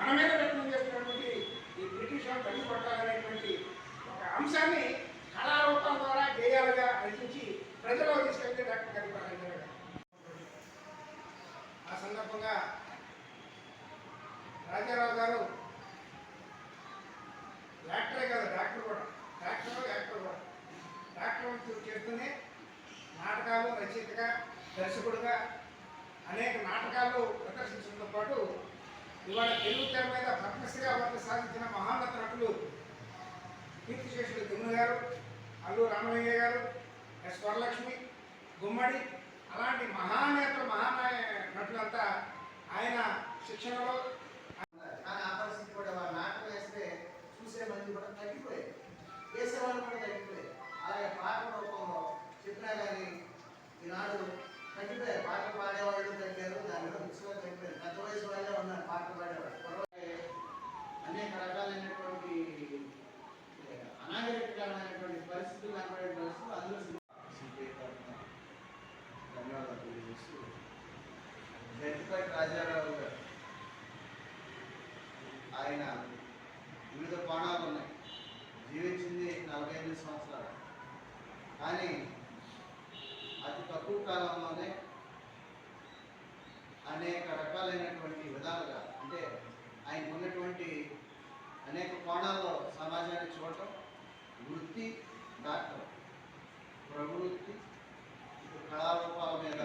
మన మీద వ్యక్తం చేస్తున్నటువంటి ఈ బ్రిటిష్ వాళ్ళు తగ్గిపట్టాలనేటువంటి ఒక అంశాన్ని కళారూపం ద్వారా గేయాలుగా రచించి ప్రజలకు తీసుకెళ్తే డాక్టర్ కల్పన ఆ సందర్భంగా రాజారావు గారు డాక్టరే కాదు డాక్టర్ కూడా. డాక్టర్ యాక్టర్ కూడా. డాక్టర్ చేస్తూనే నాటకాలు రచయితగా దర్శకుడుగా అనేక నాటకాలు ప్రదర్శించడంతో పాటు ఇవాళ తెలుగు తెర మీద పద్మశ్రీ అవార్డు సాధించిన మహాన్నత నటులు కీర్తిశేషుడు దుమ్ము గారు అల్లు రామయ్య గారు ఎస్ వరలక్ష్మి గుమ్మడి అలాంటి మహానేత మహానాయ నటులంతా ఆయన శిక్షణలో. కానీ ఆ పరిస్థితి కూడా వాళ్ళ నాటకం వేస్తే చూసే మంది కూడా తగ్గి గట్టిపాటి రాజారావు గారు. ఆయన వివిధ కోణాలు ఉన్నాయి. జీవించింది నలభై ఎనిమిది సంవత్సరాలు. కానీ అతి తక్కువ కాలంలోనే అనేక రకాలైనటువంటి విధాలుగా అంటే ఆయనకు ఉన్నటువంటి అనేక కోణాల్లో సమాజాన్ని చూడటం వృత్తి డాక్టర్ ప్రవృత్తి కళారూపాల మీద